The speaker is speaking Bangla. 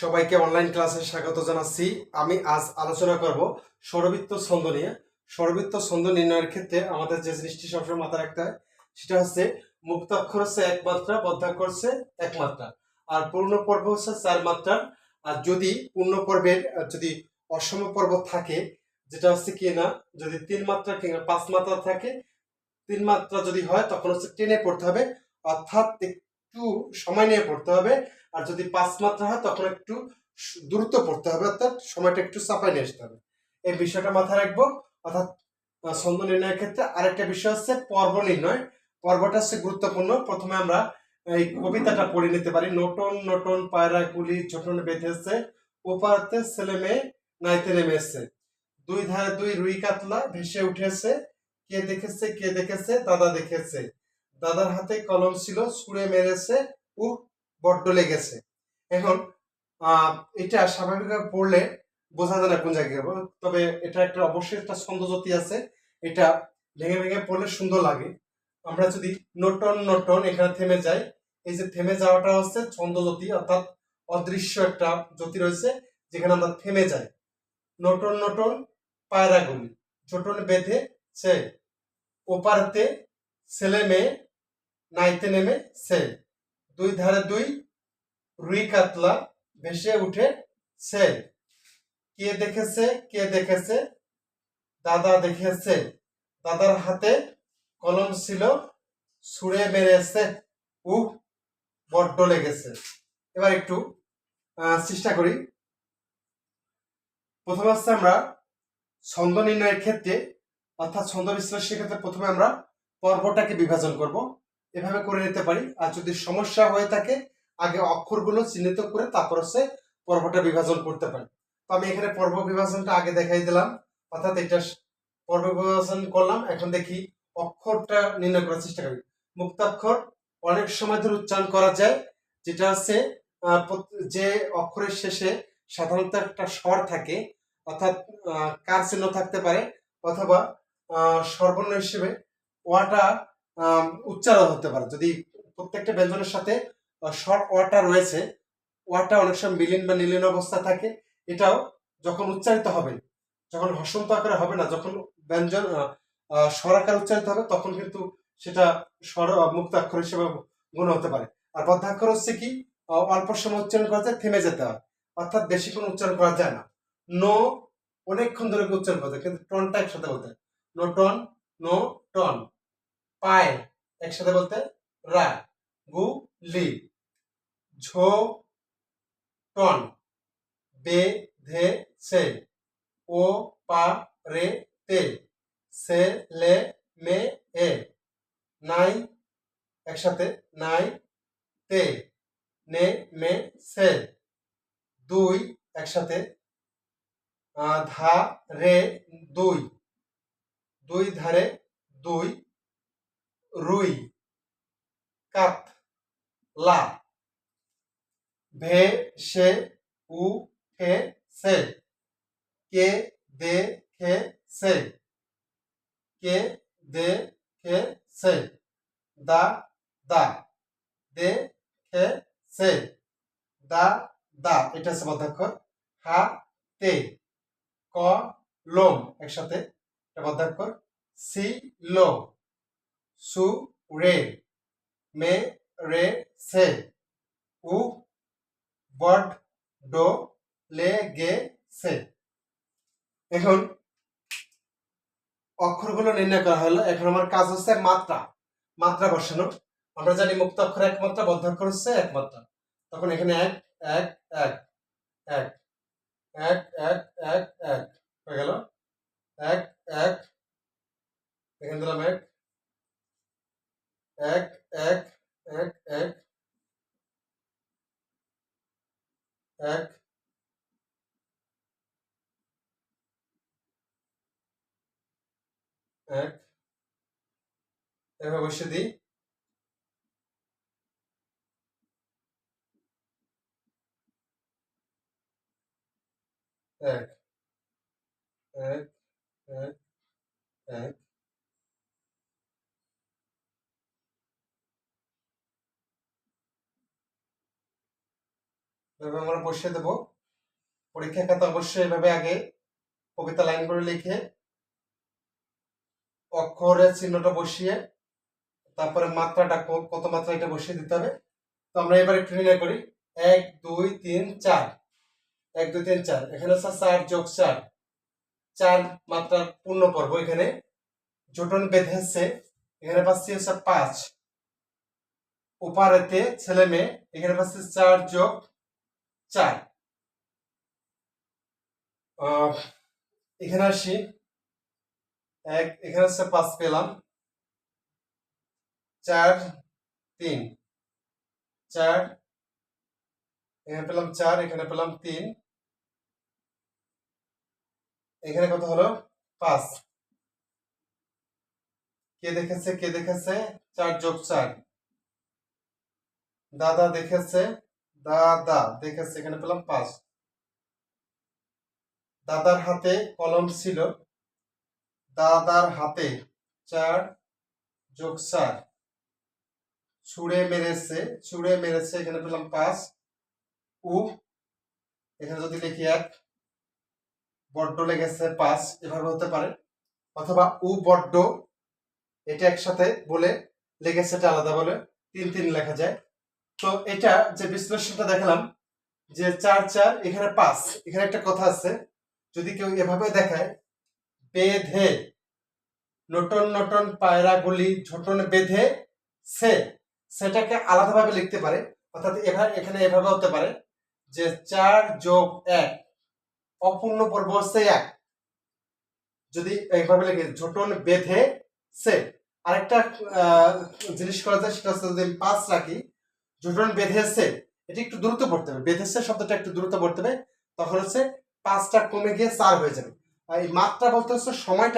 সবাইকে অনলাইন ক্লাসে স্বাগত জানাচ্ছি। আমি আজ আলোচনা করব স্বরবৃত্ত ছন্দ নিয়ে। স্বরবৃত্ত ছন্দ নির্ণয়ের ক্ষেত্রে আমাদের যে জিনিসটি সবসময় মাথায় রাখতে হয়, সেটা হচ্ছে মুক্তাক্ষর হচ্ছে এক মাত্রা বদ্ধাক্ষর হচ্ছে এক মাত্রা। আর পূর্ণ পর্ব হচ্ছে চার মাত্রা। আর যদি পূর্ণ পর্বের যদি অসম পর্ব থাকে, যেটা হচ্ছে কি না, যদি তিন মাত্রা কিংবা পাঁচ মাত্রা থাকে, তিন মাত্রা যদি হয়, তখন হচ্ছে টেনে পড়তে হবে। অর্থাৎ একটু সময় নিয়ে পড়তে হবে। আর যদি পাঁচ মাত্রা হয়, তখন একটু দ্রুত পড়তে হবে, অর্থাৎ সময়টা একটু চাপাই নিয়ে আসতে হবে। এই বিষয়টা মাথায় রাখব। অর্থাৎ ছন্দ নির্ণয়ের ক্ষেত্রে আরেকটা বিষয় হচ্ছে পর্ব নির্ণয়। পর্বটা হচ্ছে গুরুত্বপূর্ণ। প্রথমে আমরা এই কবিতাটা পড়ে নিতে পারি। নটন নটন, পায়রা, কুলি, ঝটন বেঁধেছে ওপারাতে ছেলে মেয়ে, নাইতে নেমে এসছে। দুই ধারে দুই রুই কাতলা ভেসে উঠেছে। কে দেখেছে কে দেখেছে, দাদা দেখেছে। দাদার হাতে কলম ছিল, ছুঁড়ে মেরেছে ও বড্ড লেগেছে। এখন এটা স্বাভাবিকভাবে পড়লে বোঝা যায় না কোন জায়গায় তবে এটা একটা অবশ্যই একটা ছন্দজ্যোতি আছে। এটা ভেঙে ভেঙে পড়লে সুন্দর লাগে। আমরা যদি নটন নটন এখানে থেমে যাই, এই যে থেমে যাওয়াটা হচ্ছে ছন্দজ্যোতি অর্থাৎ অদৃশ্য একটা জ্যোতি রয়েছে, যেখানে আমরা থেমে যাই। Norton Norton, পায়রাগুলি। ছোটন বেঁধে সে ওপারতে ছেলে মেয়ে নাইতে নেমে সে দুই ধারে দুই রুই কাতলা ভেসে উঠে সে কে দেখেছে কে দেখেছে? দাদা দেখেছে। দাদার হাতে কলম ছিল, ছুঁড়ে মেরেছে। উহ, বড্ড লেগেছে। এবার একটু চেষ্টা করি। প্রথমে হচ্ছে আমরা ছন্দ নির্ণয়ের ক্ষেত্রে, অর্থাৎ ছন্দ বিশ্লেষণের ক্ষেত্রে প্রথমে আমরা পর্বটাকে বিভাজন করব। এভাবে করে নিতে পারি। আর যদি সমস্যা হয়ে থাকে, আগে অক্ষরগুলো চিহ্নিত করে তারপর হচ্ছে পর্বটা বিভাজন করতে পারি। তো আমি এখানে পর্ব বিভাজনটা আগে দেখাই দিলাম। অর্থাৎ এটা পর্ব বিভাজন করলাম। এখন দেখি অক্ষরটা নির্ণয় করার চেষ্টা করি। মুক্তাক্ষর অনেক সময় ধরে উচ্চারণ করা যায়, যেটা হচ্ছে যে অক্ষরের শেষে সাধারণত একটা স্বর থাকে, অর্থাৎ কার চিহ্ন থাকতে পারে, অথবা স্বরবর্ণ হিসেবে, ওয়াটা উচ্চারণ হতে পারে। যদি প্রত্যেকটা ব্যঞ্জনের সাথে শর্ট ওয়াটা রয়েছে ওয়াটা অনেক সময় মিলিন বা নীলিন অবস্থা থাকে। এটাও যখন উচ্চারিত হবে যখন হসন্ত আকারে হবে না যখন ব্যঞ্জন আহ, আহ, স্বর আকারে উচ্চারিত হবে তখন কিন্তু সেটা স্বর আহ, মুক্ত অক্ষর হিসেবে গণ্য হতে পারে। আর বদ্ধাক্ষর হচ্ছে কি? অল্প সময় উচ্চারণ করা যায় থেমে যেতে হয়। অর্থাৎ বেশিক্ষণ উচ্চারণ করা যায় না। নো অনেকক্ষণ ধরে উচ্চারণ করা যায় কিন্তু টনটা একসাথে বলতে হয়। নো টন নো টন পায় একসাথে বলতে রা, গু, লি, ঝো, টন, বে, ধে, সে, ও, পা, রে, তে, সে, লে, মে, এ, নাই, একসাথে নাই, তে, নে, মে, সে, দুই, একসাথে ধা, রে, দুই দুই ধারে দুই রুই কাত লা। ভে, সে, উ, খে, সে। কে, দে, খে, সে। কে, দে, খে, সে। দা দা। দে, খে, সে। দা দা, এটা হচ্ছে বদ্ধাক্ষর হা, তে। ক লোম একসাথে। এটা বদ্ধাক্ষর সি, লো। সু রে মে রে সে উ বট ডো লে গে সে এখন অক্ষরগুলো নির্ণয় করা হলো। এখন আমার কাজ হচ্ছে মাত্রা। মাত্রা বসানো। আমরা জানি মুক্ত অক্ষর এক মাত্রা বদ্ধ অক্ষর হচ্ছে একমাত্রা। তখন এখানে এক এক এক এক এক এক এক এক হয়ে গেল। এক এক, এখানে দিলাম এক। এক এক এক এক এক এক এভাবে বসে দিই এক এক এক এক এভাবে আমরা বসিয়ে দেব। পরীক্ষা খাতা অবশ্যই এভাবে আগে কবিতা লাইন করে লিখে অক্ষরের চিহ্নটা বসিয়ে তারপরে মাত্রাটা কত মাত্রা এটা বসিয়ে দিতে হবে। তো আমরা এবার একটু নির্ণয় করি। এক, দুই, তিন, চার। এক, দুই, তিন, চার। এখানে হচ্ছে চার যোগ চার। চার মাত্রার পূর্ণ পর্ব এখানে। জোটন বেঁধেছে। এখানে পাচ্ছি হচ্ছে পাঁচ। উপারেতে ছেলে মেয়ে। এখানে পাচ্ছি চার যোগ চার এখানে আসি। এক, এখানে হচ্ছে পাঁচ পেলাম। চার, তিন। চার, এখানে পেলাম চার, এখানে পেলাম তিন। এখানে কত হলো? পাঁচ। কে দেখেছে? কে দেখেছে? চার যোগ চার। দাদা দেখেছে? দাদা দেখেছে এখানে পেলাম পাঁচ। দাদার হাতে কলম ছিল। দাদার হাতে চার যোগ চার। ছুঁড়ে মেরেছে ছুঁড়ে মেরেছে, এখানে পেলাম পাঁচ। উ, এখানে যদি লিখি এক, বড্ড লেগেছে পাঁচ, এভাবে হতে পারে। অথবা উ বড্ড, এটা একসাথে বলে লেগেছে এটা আলাদা বলে তিন তিন লেখা যায়। তো এটা যে বিশ্লেষণটা দেখালাম, যে চার চার, এখানে পাঁচ, এখানে একটা কথা আছে। যদি কেউ এভাবে দেখায়, বেঁধে, নটন নটন পায়রাগুলি ঝোটন বেঁধে সে, সেটাকে আলাদাভাবে লিখতে পারে। অর্থাৎ এখানে এভাবে হতে পারে যে চার যোগ এক, অপূর্ণ পর্ব হচ্ছে এক। যদি এইভাবে লিখে, ঝোটন বেঁধে সে, আরেকটা জিনিস করা যায়, সেটা হচ্ছে যদি পাঁচ রাখি ঝোটন বেঁধেছে এটা একটু দ্রুত পড়তে হবে। বেঁধেছে শব্দটা একটু দ্রুত পড়তে হবে, তখন হচ্ছে পাঁচটা কমে গিয়ে চার হয়ে যাবে। আর এই মাত্রা বলতে হচ্ছে সময়টা